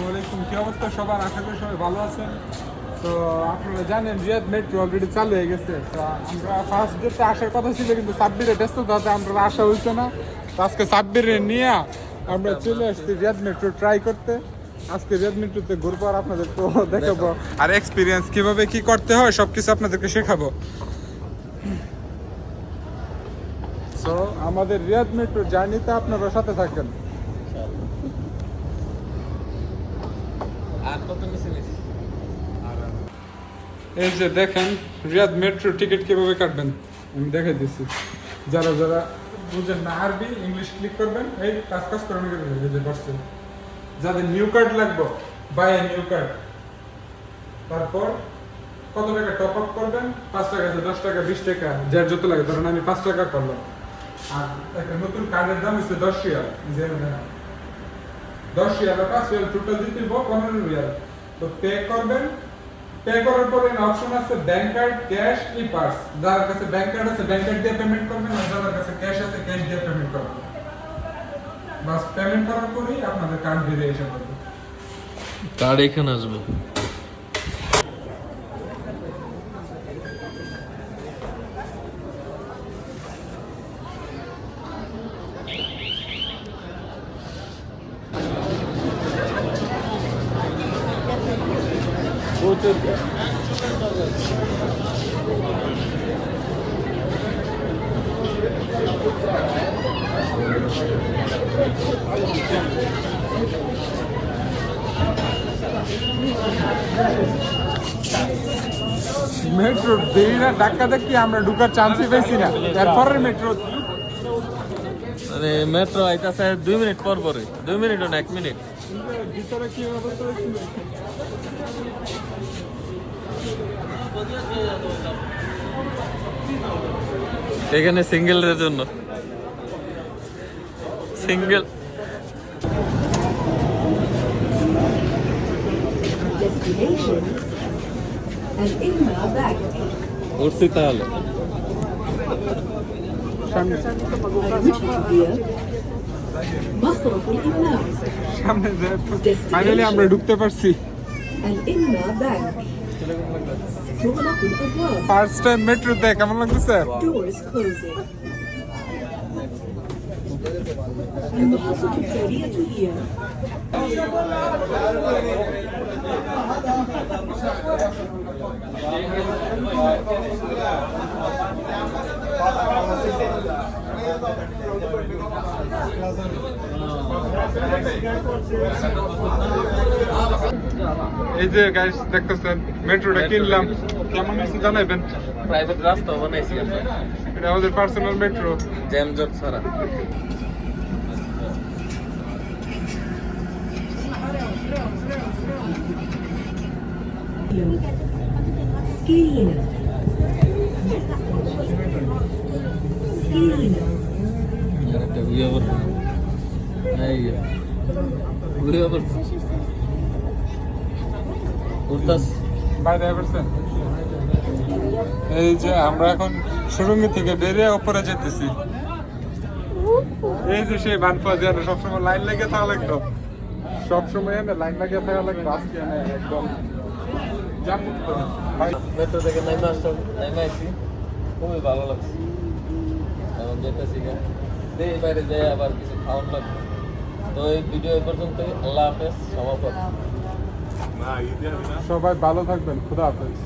আসসালামু আলাইকুম কি অবস্থা সবার? আশা করি সবাই ভালো আছেন। তো আপনারা জানেন রিয়াদ মেট্রো অলরেডি চালু হয়ে গেছে। তো আমরা ফার্স্ট ডেতে আসার কথা ছিল কিন্তু সাব্বিরে ব্যস্ত তাতে আমরা আসা হইছে না। তো আজকে সাব্বিরে নিয়ে আমরা চলে আসছি রিয়াদ মেট্রো ট্রাই করতে। আজকে রিয়াদ মেট্রোতে ঘুরবো আর আপনাদেরকে দেখাবো। আর এক্সপিরিয়েন্স কীভাবে কি করতে হয় সবকিছু আপনাদেরকে শেখাবো। সো আমাদের রিয়াদ মেট্রো জার্নিতে আপনারা সাথে থাকেন। আর কত এই যে দেখেন রিয়াদ মেট্রো টিকিট কীভাবে কাটবেন? আমি দেখাই দিচ্ছি। যারা যারা বুঝেন না আরবি ইংলিশ ক্লিক করবেন এই কাজ কাজ করে নিয়ে বসছে যাদের নিউ কার্ড লাগবে বাই নিউ কার্ড তারপর কত টাকা টপ আপ করবেন? পাঁচ টাকা আছে দশ টাকা বিশ টাকা যার যত লাগে। ধরেন আমি পাঁচ টাকা করলাম। আর একটা নতুন কার্ডের দাম হচ্ছে দশ রিয়াল। যে দেখেন। দশ রিয়াল আর টোটাল দিতে পনেরো রিয়াল তো পে করবেন। পে করার পরে অপশন আছে bank card cash e purse যার কাছে ব্যাংক কার্ড আছে ব্যাংক কার্ড দিয়ে পেমেন্ট করবেন, আর যার কাছে ক্যাশ আছে ক্যাশ দিয়ে পেমেন্ট করবেন। বাস পেমেন্ট করার পরেই আপনাদের কার্ড এসে পড়বে। কার্ড এখানে আসবে। মেট্রো দেরি না ধাক্কা দেখি আমরা ঢুকার চান্সই পেয়েছি না এরপরের মেট্রো মানে মেট্রো আইতাছে দুই মিনিট পর পরে দুই মিনিট না এক মিনিট। এখানে সিঙ্গেলের জন্য। সিঙ্গেল. উঠছি তাহলে। সামনে ফাইনালি আমরা ঢুকতে পারছি ফার্স্ট টাইম মেট্রো দেখ কেমন লাগছে Thank. এই যে গাইস দেখতেছেন মেট্রোটা কিনলাম। কেমন হয়েছে জানাইবেন? প্রাইভেট রাস্তা বানাইছি আমরা। এটা আমাদের পার্সোনাল মেট্রো জ্যাম জট ছাড়া। একটা ঘুরে আবার উঠতাস বাইরে পারছেন এই যে আমরা এখন সুরঙ্গি থেকে বেরিয়ে উপরে যেতেছি। এই যে সেই বানফা যে সবসময় লাইন লেগে থাকা লাগতো। সবসময় লাইন লাগিয়ে থাকা লাগতো আজকে একদম মেট্রো থেকে নাইমে আসতাম নাইমে আসছি খুবই ভালো লাগছে। এখন যেতেছি বাইরে যাই আবার কিছু খাওয়ান লাগবে। তো এই ভিডিও এ পর্যন্তই। আল্লাহ হাফেজ। সবাই ভালো থাকবেন। খুদা হাফেজ।